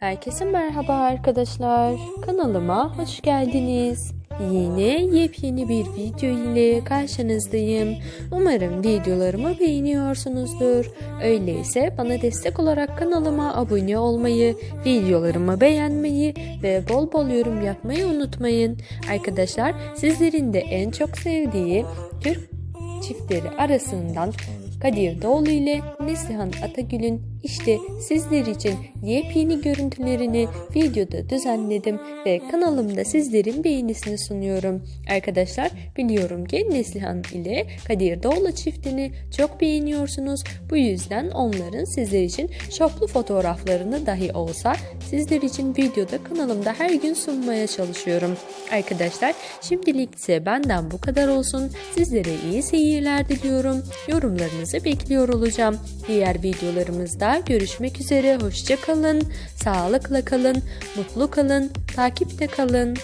Herkese merhaba arkadaşlar. Kanalıma hoş geldiniz. Yine yepyeni bir video ile karşınızdayım. Umarım videolarımı beğeniyorsunuzdur. Öyleyse bana destek olarak kanalıma abone olmayı, videolarımı beğenmeyi ve bol bol yorum yapmayı unutmayın. Arkadaşlar sizlerin de en çok sevdiği Türk çiftleri arasından Kadir Doğulu ile Neslihan Atagül'ün işte sizler için yepyeni görüntülerini videoda düzenledim ve kanalımda sizlerin beğenisini sunuyorum. Arkadaşlar biliyorum ki Neslihan ile Kadir Doğulu çiftini çok beğeniyorsunuz. Bu yüzden onların sizler için şoplu fotoğraflarını dahi olsa sizler için videoda kanalımda her gün sunmaya çalışıyorum. Arkadaşlar şimdilik ise benden bu kadar olsun. Sizlere iyi seyirler diliyorum. Yorumlarınızı yorumlarınızı bekliyor olacağım. Diğer videolarımızda görüşmek üzere. Hoşça kalın, sağlıkla kalın, mutlu kalın, takipte kalın.